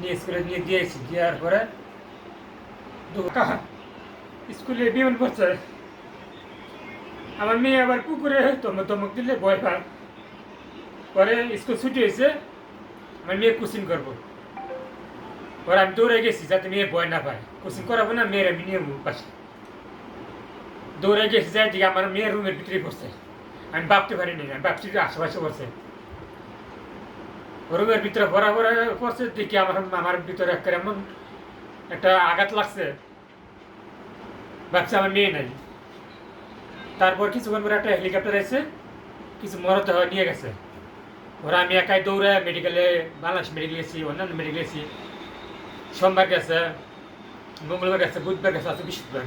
নিয়ে স্কুলে নিয়ে দিয়েছি দেওয়ার পরে স্কুলে বিমান পড়ছে আমার মেয়ে আবার পুকুরে তমক তমক দিলে ভয় পায়। পরে স্কুল ছুটি হয়েছে, আমার মেয়ে কোচিং করব। পরে আমি দৌড়ে গেছি যাতে মেয়ে ভয় না পায়। কোচিং করাবো না, মেয়ের আমি নিয়ে পাশে দৌড়ে গেছি যাই দিকে আমার মেয়ের রুমের ভিতরে পড়ছে। আমি ভাবতে পারিনি, আমি ভাবছি আশেপাশে পড়ছে। রুমের ভিতরে ভরা ভরা পড়ছে দেখি আমার আমার ভিতরে একটা এমন একটা আঘাত লাগছে। ভাবছি আমার মেয়ে নাই। তারপর কিছুক্ষণ পরে একটা হেলিকপ্টার এসে কিছু মরতে নিয়ে গেছে। ওরা আমি একাই দৌড়ে মেডিকেলে বাংলাদেশ মেডিকেল গেছি অন্যান্য মেডিকেল গেছি সোমবার গেছে, মঙ্গলবার গেছে, বুধবার গেছে আছে বৃহস্পতিবার।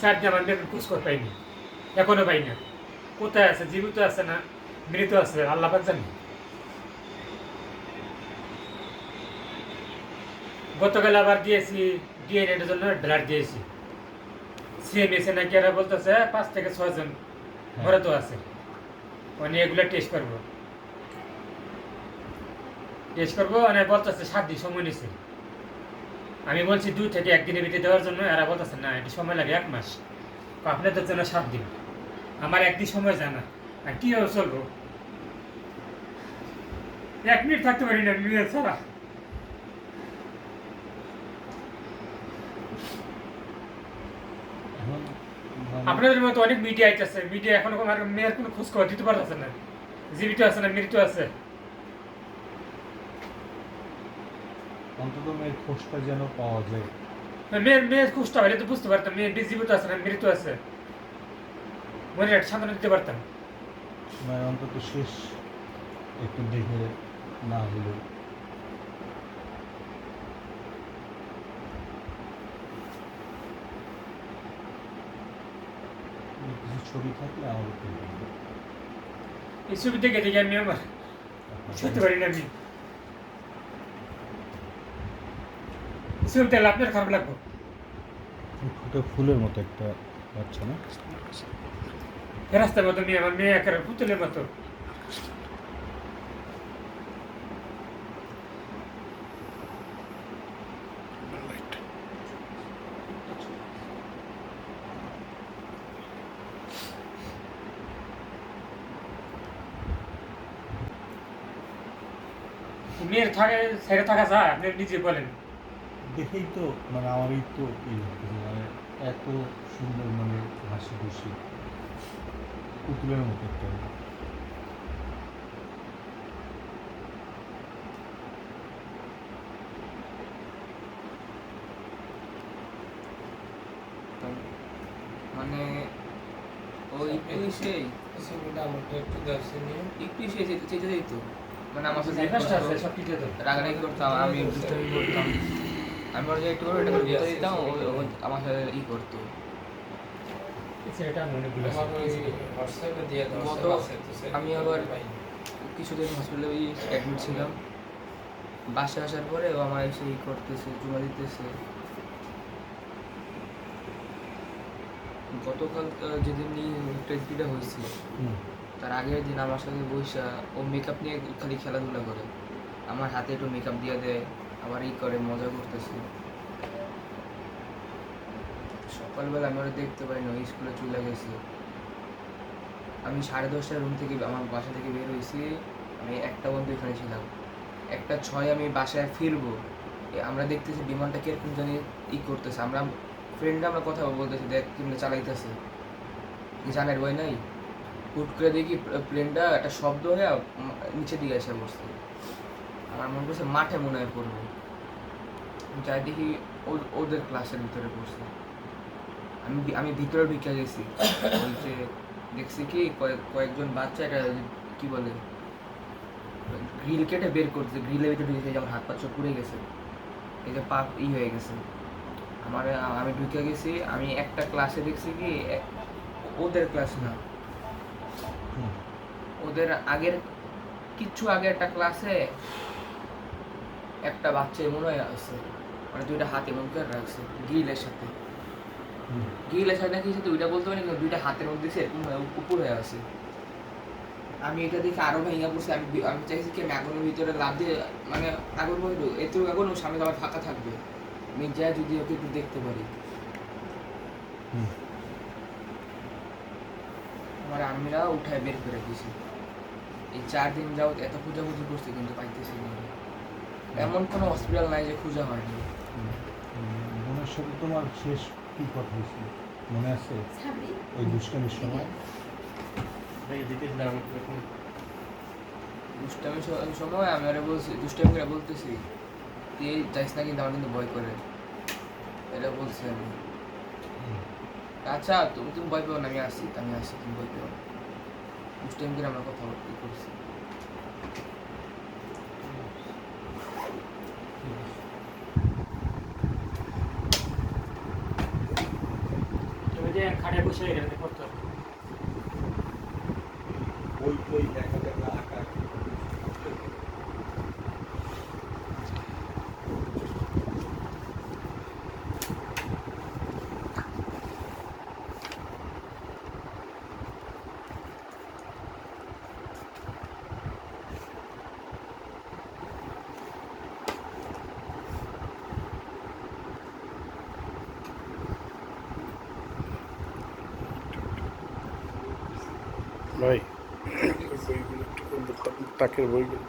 চার দিন আমার মেয়ের খোঁজ করে পাইনি। এখনও পাই না। কোথায় আছে? জীবিত আছে না মৃত আছে? আল্লাহ জানে। গতকাল আবার দিয়েছি ডিএনএর জন্য ব্লাড দিয়েছি। সিএমএসে নাকি এরা বলতেছে পাঁচ থেকে ছয়জন ঘরে তো আছে। মানে এগুলো টেস্ট করব। টেস্ট করব মানে বলতেছে সাত দিন সময় নিছে। আমি বলছি দুই থেকে একদিনের ভিতরে দেওয়ার জন্য এরা বলতেছে না এটি সময় লাগে এক মাস। আপনাদের জন্য সাত দিন। আমার একদিন সময় জানা। আর কীভাবে চলবো? এক মিনিট থাকতে পারি না মিনিট ছাড়া এখন মানে আপনাদের মতো অনেক মিডিয়া আইতেছে। মিডিয়া এখনও আমার মেয়ের কোনো খোঁজ খবর দিতে পারতেছে না। জীবিত আছে না মৃত্যু আছে? অন্তত মেয়ের খোঁজটা যেন পাওয়া যায়। মেয়ের মেয়ের খোঁজটা হলে তো বুঝতে পারতাম মেয়ে জীবিত আছে না মৃত্যু আছে। মনে একটা সান্ত্বনা দিতে পারতাম। অন্তত শেষ একটু দেখে না হলেও। কিছু ছবি থাকলে আমার এই ছবি দেখে দেখে আমি আমার সত্যি পারি না আমি। ছবি তাহলে আপনার খারাপ লাগবে। ফুটে ফুলের মতো একটা বাচ্চা না? ফেরাস্তার মতো মেয়ে আমার মেয়ে একেবারে পুতুলের মতো। মেয়ের থাকে ছেড়ে থাকা যায় আপনি নিজে বলেন। দেখেই তো মানে আমারই তো মানে এত সুন্দর মানে হাসি খুশি পুতুলের মতো একটা মানে ওই ছবিটা আমাকে একটু দর্শনীয় ইকুইশে যেতে যেত মানে আমার সাথে আছে সব কিছু তো। রাগারাগি করতাম আমি দুষ্টামি করতাম। আমি ওর যে একটু করে এটা করে দিতাম আমার সাথে ই করতো। সেটা আমি আবার। কিছুদিন হসপিটালে অ্যাডমিট ছিলাম। বাসে আসার পরে ও আমার এসে ই করতেছে জমা দিতেছে। গতকাল যেদিন ট্রেজডিটা হয়েছে হুম। তার আগের দিন আমার সাথে বৈশা ও মেকআপ নিয়ে খালি খেলাধুলা করে। আমার হাতে একটু মেকআপ দিয়ে দেয়, আবার ই করে, মজা করতেছে। সকালবেলা আমি দেখতে পারি না স্কুলে চলে গেছে। আমি সাড়ে দশটার রুম থেকে আমার বাসা থেকে বের হয়েছি, আমি একটা বন্ধু এখানে ছিলাম। একটা ছয় আমি বাসায় ফিরবো। আমরা দেখতেছি বিমানটা কীরকম জানি ই করতেছে। আমরা ফ্রেন্ডরা আমরা কথা বলতেছি, দেখ কেমনে চালাইতেছে। জানের বই নাই? হুট করে দেখি প্লেনটা একটা শব্দ হয়ে নিচের দিকে এসে বসছে। আমার মনে করছে মাঠে মনে হয় পড়বে। যাই দেখি ওদের ক্লাসের ভিতরে পড়ছে। আমি আমি ভিতরে ঢুকে গেছি। যে দেখছি কি কয়েক, কয়েকজন বাচ্চা এটা কি বলে, গ্রিল কেটে বের করছে। গ্রিলের ভিতরে ঢুকে যেমন হাত পা চোখ পুড়ে গেছে। এই যে পা ই হয়ে গেছে। আমার, আমি ঢুকে গেছি, আমি একটা ক্লাসে দেখছি কি ওদের ক্লাস না। ওদের আগের কিচ্ছু আগে একটা ক্লাসে একটা বাচ্চা মনে হয়ে আছে মানে দুইটা হাতে মন করে রাখছে গ্রিলের সাথে। গিলের সাথে নাকি সাথে দুইটা বলতে পারি দুইটা হাতের মধ্যে সে এরকম হয়ে উপর হয়ে আছে। আমি এটা দেখে আরও ভেঙে পড়ছি আমি আমি চাইছি কি আমি আগুনের ভিতরে লাভ দিয়ে মানে আগুন বলব এত আগুন সামনে আমার ফাঁকা থাকবে। আমি যা যদি ওকে একটু দেখতে পারি। হুম। আমার আম্মিরা উঠায় বের করে দিয়েছে এই চার দিন যাও এত খোঁজাখুঁজি করছে কিন্তু পাইতেছি না। এমন কোনো হসপিটাল নাই যে খোঁজা হয়নি বোনের সাথে তোমার শেষ কি কথা হয়েছিল? মনে আছে? ওই দুষ্টামির সময়? দুষ্টামি স- সময় আমি আরে বলছি দুষ্টামি করে বলতেছি তুই যাইস না কিন্তু আমার কিন্তু ভয় করে। এটা বলছি আমি। আচ্ছা তুমি তুমি ভয় পেও না, আমি আসছি, আমি আসি তুমি ভয় পেও না। দুষ্টামি করে আমরা কথা বলতে করছি খাটে বসে বইগুলো একটু টাকের বইগুলো।